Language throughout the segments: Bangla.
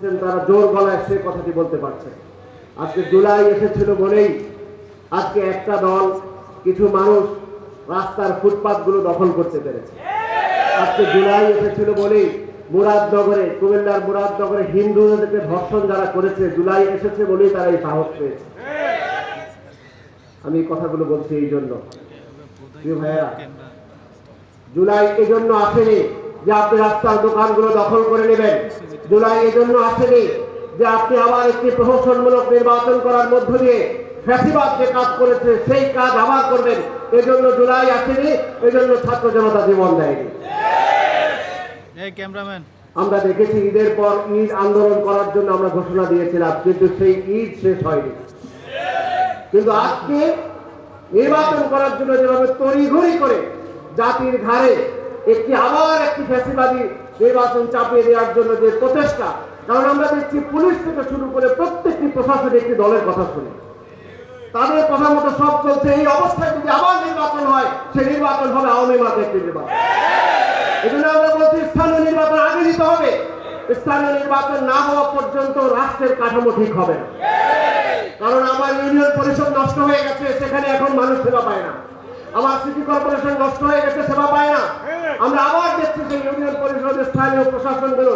তারা জোর গলায় সে কথাটি বলতে পারছে। আজকে জুলাই এসেছিল বলেই আজকে একটা দল কিছু মানুষ রাস্তার ফুটপাতগুলো দখল করতে পেরেছে। আজকে জুলাই এসেছিল বলেই মুরাদনগরে, কুমিল্লার মুরাদনগরে হিন্দুদেরকে ধর্ষণ যারা করেছে, জুলাই এসেছে বলেই তারা এই সাহস পেয়েছে। আমি কথাগুলো বলছি এই জন্য। ভাইয়া জুলাই এজন্য আসেনি যে আপনি রাস্তার দোকানগুলো দখল করে নেবেন। জুলাই এজন্য আসেনি যে আপনি আবার একটি প্রহসনমূলক নির্বাচন করার মধ্য দিয়ে ফ্যাসিবাদ যে কাজ করেছে সেই কাজ আবার করবেন। এজন্য জুলাই আসেনি এজন্য ছাত্র জনতা জীবন দেয়নি। ক্যামেরাম্যান। আমরা দেখেছি ঈদের পর ঈদ আন্দোলন করার জন্য আমরা ঘোষণা দিয়েছিলাম কিন্তু সেই ঈদ শেষ হয়নি। কিন্তু আজকে নির্বাচন করার জন্য যেভাবে তড়িঘড়ি করে জাতির ঘাড়ে একটি আবার একটি ফ্যাসিবাদী নির্বাচন চাপিয়ে দেওয়ার জন্য যে প্রচেষ্টা, কারণ আমরা দেখছি পুলিশ থেকে শুরু করে প্রত্যেকটি প্রশাসন একটি দলের কথা শুনে। তাদের কথা মতো সব চলছে, এই অবস্থায় যদি আবার নির্বাচন হয়, সেই নির্বাচন হবে আওয়ামী মাঠে একটি নির্বাচন। এই জন্য আমরা বলছি, স্থানীয় নির্বাচন আগে দিতে হবে। স্থানীয় নির্বাচন না হওয়া পর্যন্ত রাষ্ট্রের কাঠামো ঠিক হবে না। কারণ আমার ইউনিয়ন পরিষদ নষ্ট হয়ে গেছে, সেখানে এখন মানুষ সেবা পায় না। আমার সিটি কর্পোরেশন নষ্ট হয়ে গেছে, সেবা পায় না আমরা আবার দেখছি যে ইউনিয়ন পরিষদের স্থানীয় প্রশাসনগুলো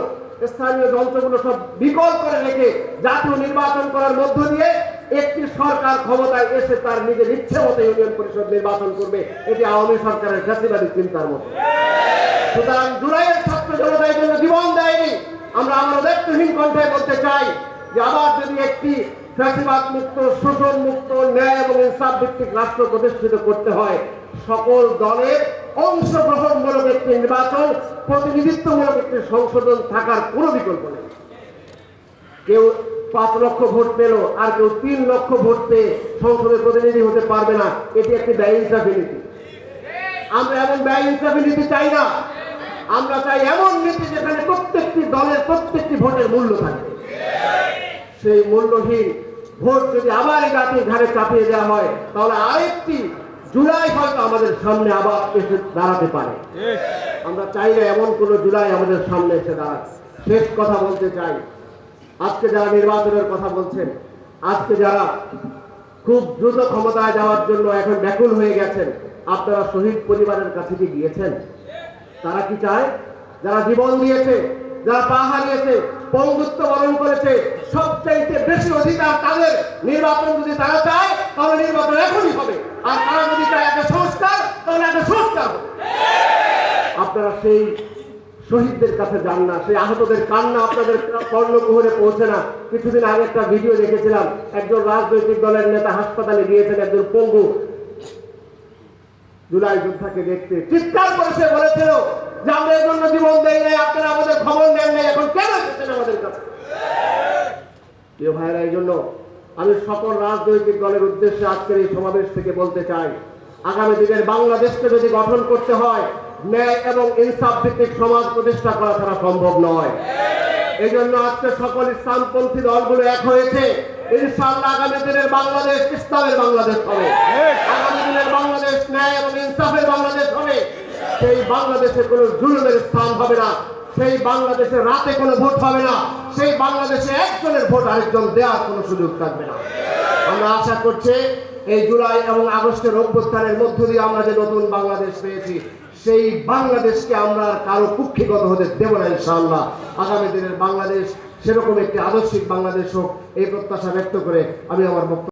স্থানীয় যন্ত্রগুলো সব বিকল করে রেখে জাতীয় নির্বাচন করার মধ্য দিয়ে একটি সরকার ক্ষমতায় এসে তার নিজের ইচ্ছে মতো ইউনিয়ন পরিষদ নির্বাচন করবে। এটি আওয়ামী সরকারের ফ্যাসিবাদী চিন্তার মতো সুতরাং জুলাইয়ের ছাত্র জনতা এই জন্য জীবন দেয়নি। আমরা আমার ব্যক্তিহীন কণ্ঠে বলতে চাই যে আবার যদি একটি ফ্যাসিবাদ মুক্ত, শোষণ মুক্ত, ন্যায় এবং ইনসাফ ভিত্তিক রাষ্ট্র প্রতিষ্ঠিত করতে হয়, সকল দলের অংশগ্রহণমূলক একটি নির্বাচন, প্রতিনিধিত্বমূলক একটি সংশোধন থাকার কোনো বিকল্প নেই। কেউ পাঁচ লক্ষ ভোট পেল, আর কেউ তিন লক্ষ ভোট পেয়ে সংসদের প্রতিনিধি হতে পারবে না, এটি একটি ব্যয় ইনসাফি নীতি। আমরা এমন ব্যয় ইনসাফি নীতি চাই না। আমরা চাই এমন নীতি যেখানে প্রত্যেকটি দলের প্রত্যেকটি ভোটের মূল্য থাকে। সেই মূল্যহীন ভোট যদি আবার এই জাতির ঘাড়ে চাপিয়ে দেওয়া হয়, তাহলে আরেকটি জুলাই হয়তো আমাদের সামনে আবার এসে দাঁড়াতে পারে। আমরা চাই না এমন কোন জুলাই আমাদের সামনে এসে দাঁড়াক। শেষ কথা বলতে চাই। আজকে যারা নির্বাচনের কথা বলছেন, আজকে যারা খুব দ্রুত ক্ষমতায় যাওয়ার জন্য এখন ব্যাকুল হয়ে গেছেন, আপনারা শহীদ পরিবারের কাছে কি গিয়েছেন? তারা কি চায়? যারা জীবন দিয়েছে, যারা পা হারিয়েছে, পঙ্গুত্ব বরণ করেছে, সবচাইতে বেশি অধিকার তাদের নির্বাচন যদি তারা চায়, তাহলে নির্বাচন এখনই হবে। আর তারা যদি চায় একটা সংস্কার তাহলে আপনারা সেই শহীদদের কাছে যান না, সেই আহতদের কান্না আপনাদের কর্ণকুহরে পৌঁছে না। কিছুদিন আগে একটা ভিডিও দেখেছিলাম, একজন রাজনৈতিক দলের নেতা হাসপাতালে গিয়েছেন, একজন পঙ্গু। জুলাই যোদ্ধাকে দেখতে চিৎকার করে সে বলেছিল যে আমরা এই জন্য জীবন দেই নাই, আপনারা আমাদের খবর নেন নাই, এখন কেন এসেছেন আমাদের কাছে? প্রিয় ভাইরা এই জন্য আমি সকল রাজনৈতিক দলের উদ্দেশ্যে আজকের এই সমাবেশ থেকে বলতে চাই আগামী দিনের বাংলাদেশকে যদি গঠন করতে হয়, ন্যায় এবং ইনসাফ ভিত্তিক সমাজ প্রতিষ্ঠা করা ছাড়া সম্ভব নয়। এই জন্য আজকে সকল ইসলামপন্থী দলগুলো এক হয়েছে। ইনশাআল্লাহ আগামী দিনের বাংলাদেশ ইসলামের বাংলাদেশ হবে। আগামী দিনের বাংলাদেশ ন্যায় এবং ইনসাফের বাংলাদেশ হবে। সেই বাংলাদেশে কোনো জুলুমের স্থান হবে না। সেই বাংলাদেশে রাতে কোনো ভোট হবে না। সেই বাংলাদেশে একজনের ভোট আরেকজন দেওয়ার কোনো সুযোগ থাকবে না। আমরা আশা করছি এই জুলাই এবং আগস্টের অভ্যুত্থানের মধ্য দিয়ে আমরা যে নতুন বাংলাদেশ পেয়েছি, সেই বাংলাদেশকে আমরা কারও কুক্ষিগত হতে দেব না ইনশাআল্লাহ। আগামী দিনের বাংলাদেশ সেরকম একটি আদর্শিক বাংলাদেশ হোক, এই প্রত্যাশা ব্যক্ত করে আমি আমার বক্তব্য